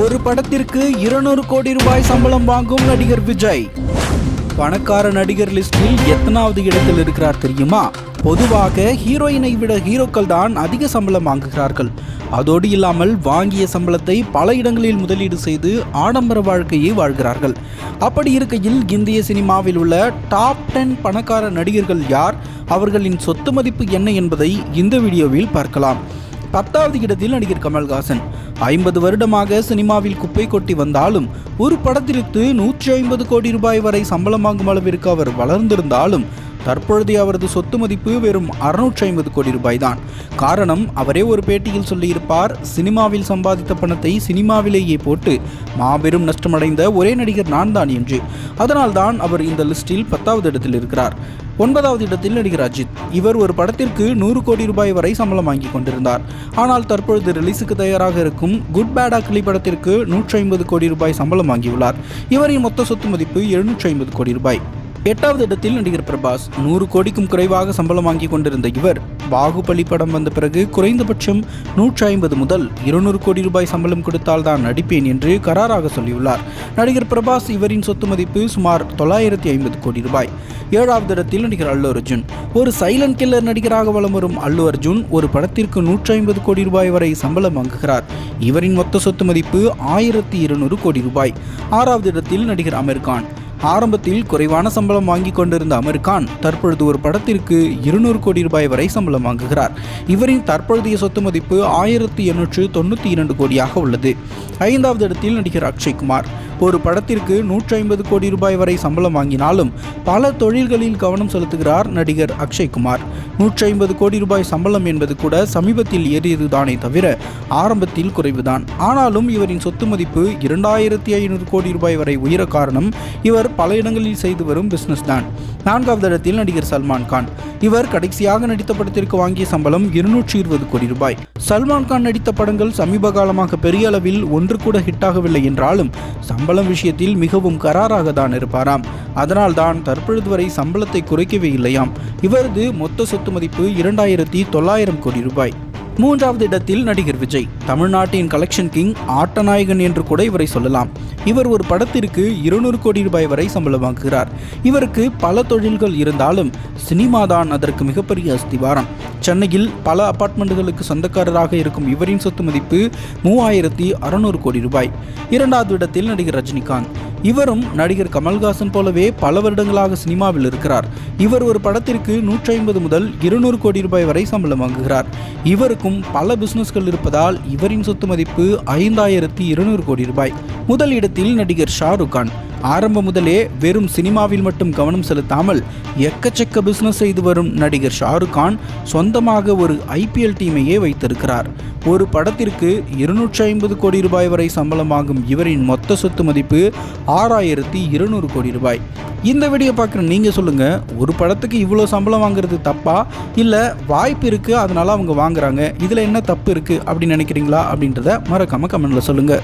ஒரு படத்திற்கு இருநூறு கோடி ரூபாய் சம்பளம் வாங்கும் நடிகர் விஜய். பணக்கார நடிகர் லிஸ்டில் எத்தனாவது இடத்தில் இருக்கிறார் தெரியுமா? பொதுவாக ஹீரோயினை விட ஹீரோக்கள் தான் அதிக சம்பளம் வாங்குகிறார்கள். அதோடு இல்லாமல் வாங்கிய சம்பளத்தை பல இடங்களில் முதலீடு செய்து ஆடம்பர வாழ்க்கையை வாழ்கிறார்கள். அப்படி இருக்கையில் இந்திய சினிமாவில் உள்ள டாப் டென் பணக்கார நடிகர்கள் யார்? அவர்களின் சொத்து மதிப்பு என்ன என்பதை இந்த வீடியோவில் பார்க்கலாம். பத்தாவது இடத்தில் நடிகர் கமல்ஹாசன். ஐம்பது வருடமாக சினிமாவில் குப்பை கொட்டி வந்தாலும் ஒரு படத்திற்கு நூற்றி ஐம்பது கோடி ரூபாய் வரை சம்பளம் வாங்கும் அளவிற்கு அவர் வளர்ந்திருந்தாலும் தற்பொழுது அவரது சொத்து மதிப்பு வெறும் அறுநூற்றி ஐம்பது கோடி ரூபாய் தான் காரணம் அவரே ஒரு பேட்டியில் சொல்லியிருப்பார் சினிமாவில் சம்பாதித்த பணத்தை சினிமாவிலேயே போட்டு மாபெரும் நஷ்டமடைந்த ஒரே நடிகர் நான் தான் என்று. அதனால்தான் அவர் இந்த லிஸ்டில் பத்தாவது இடத்தில் இருக்கிறார். ஒன்பதாவது இடத்தில் நடிகர் அஜித். இவர் ஒரு படத்திற்கு நூறு கோடி ரூபாய் வரை சம்பளம் வாங்கி கொண்டிருந்தார். ஆனால் தற்பொழுது ரிலீஸுக்கு தயாராக இருக்கும் குட் பேட் அக்லி படத்திற்கு நூற்றி ஐம்பது கோடி ரூபாய் சம்பளம் வாங்கியுள்ளார். இவரின் மொத்த சொத்து மதிப்பு எழுநூற்றி ஐம்பது கோடி ரூபாய். எட்டாவது இடத்தில் நடிகர் பிரபாஸ் நூறு கோடிக்கும் குறைவாக சம்பளம் வாங்கி கொண்டிருந்த இவர் பாகுபலி படம் வந்த பிறகு குறைந்தபட்சம் நூற்றி ஐம்பது முதல் இருநூறு கோடி ரூபாய் சம்பளம் கொடுத்தால் தான் நடிப்பேன் என்று கராராக சொல்லியுள்ளார். நடிகர் பிரபாஸ் இவரின் சொத்து மதிப்பு சுமார் தொள்ளாயிரத்தி ஐம்பது கோடி ரூபாய். ஏழாவது இடத்தில் நடிகர் அல்லு அர்ஜுன். ஒரு சைலண்ட் கில்லர் நடிகராக வலம் வரும் அல்லு அர்ஜுன் ஒரு படத்திற்கு நூற்றி ஐம்பது கோடி ரூபாய் வரை சம்பளம் வாங்குகிறார். இவரின் மொத்த சொத்து மதிப்பு ஆயிரத்தி இருநூறு கோடி ரூபாய். ஆறாவது இடத்தில் நடிகர் அமீர் கான். ஆரம்பத்தில் குறைவான சம்பளம் வாங்கி கொண்டிருந்த அமீர் கான் தற்பொழுது ஒரு படத்திற்கு இருநூறு கோடி ரூபாய் வரை சம்பளம் வாங்குகிறார். இவரின் தற்பொழுதைய சொத்து மதிப்பு ஆயிரத்தி எண்ணூற்று தொண்ணூற்றி இரண்டு கோடியாக உள்ளது. ஐந்தாவது இடத்தில் நடிகர் அக்ஷய்குமார் ஒரு படத்திற்கு நூற்றி ஐம்பது கோடி ரூபாய் வரை சம்பளம் வாங்கினாலும் பல தொழில்களில் கவனம் செலுத்துகிறார் நடிகர் அக்ஷய்குமார் நூற்றி ஐம்பது கோடி ரூபாய் சம்பளம் என்பது கூட சமீபத்தில் ஏறியதுதானே தவிர ஆரம்பத்தில் குறைவுதான். ஆனாலும் இவரின் சொத்து மதிப்பு இரண்டாயிரத்தி ஐநூறு கோடி ரூபாய் வரை உயர காரணம் இவர் பல இடங்களில் செய்து வரும் பிசினஸ் தான் நான்காவது இடத்தில் நடிகர் சல்மான் கான். இவர் கடைசியாக நடித்த படத்திற்கு வாங்கிய சம்பளம் இருநூற்றி இருபது கோடி ரூபாய். சல்மான் கான் நடித்த படங்கள் சமீப காலமாக பெரிய அளவில் ஒன்று கூட ஹிட் ஆகவில்லை என்றாலும் சம்பளம் விஷயத்தில் மிகவும் கராராக தான் இருப்பாராம். அதனால் தான் தற்பொழுது வரை சம்பளத்தை குறைக்கவே இல்லையாம். இவரது மொத்த சொத்து மதிப்பு இரண்டாயிரத்தி தொள்ளாயிரம் கோடி ரூபாய். மூன்றாவது இடத்தில் நடிகர் விஜய். தமிழ்நாட்டின் கலெக்ஷன் கிங் ஆட்டநாயகன் என்று கூட இவரை சொல்லலாம். இவர் ஒரு படத்திற்கு இருநூறு கோடி ரூபாய் வரை சம்பளம் வாங்குகிறார். இவருக்கு பல தொழில்கள் இருந்தாலும் சினிமா தான் அதற்கு மிகப்பெரிய அஸ்திவாரம். சென்னையில் பல அபார்ட்மெண்ட்டுகளுக்கு சொந்தக்காரராக இருக்கும் இவரின் சொத்து மதிப்பு மூவாயிரத்தி அறுநூறு கோடி ரூபாய். இரண்டாவது இடத்தில் நடிகர் ரஜினிகாந்த். இவரும் நடிகர் கமல்ஹாசன் போலவே பல வருடங்களாக சினிமாவில் இருக்கிறார். இவர் ஒரு படத்திற்கு நூற்றி ஐம்பது முதல் இருநூறு கோடி ரூபாய் வரை சம்பளம் வாங்குகிறார். இவருக்கும் பல பிசினஸ்கள் இருப்பதால் இவரின் சொத்து மதிப்பு ஐந்தாயிரத்தி இருநூறு கோடி ரூபாய். முதல் இடத்தில் நடிகர் ஷாருக் கான். ஆரம்பம் முதலே வெறும் சினிமாவில் மட்டும் கவனம் செலுத்தாமல் எக்கச்சக்க பிஸ்னஸ் செய்து வரும் நடிகர் ஷாருக் கான் சொந்தமாக ஒரு ஐபிஎல் டீமையே வைத்திருக்கிறார். ஒரு படத்திற்கு இருநூற்றி ஐம்பது கோடி ரூபாய் வரை சம்பளம் வாங்கும் இவரின் மொத்த சொத்து மதிப்பு ஆறாயிரத்தி இருநூறு கோடி ரூபாய். இந்த வீடியோ பார்க்குற நீங்கள் சொல்லுங்கள் ஒரு படத்துக்கு இவ்வளோ சம்பளம் வாங்குறது தப்பா? இல்லை வாய்ப்பு இருக்குது அதனால் அவங்க வாங்குறாங்க இதில் என்ன தப்பு இருக்குது அப்படின்னு நினைக்கிறீங்களா அப்படின்றத மறக்காமல் கமெண்டில் சொல்லுங்கள்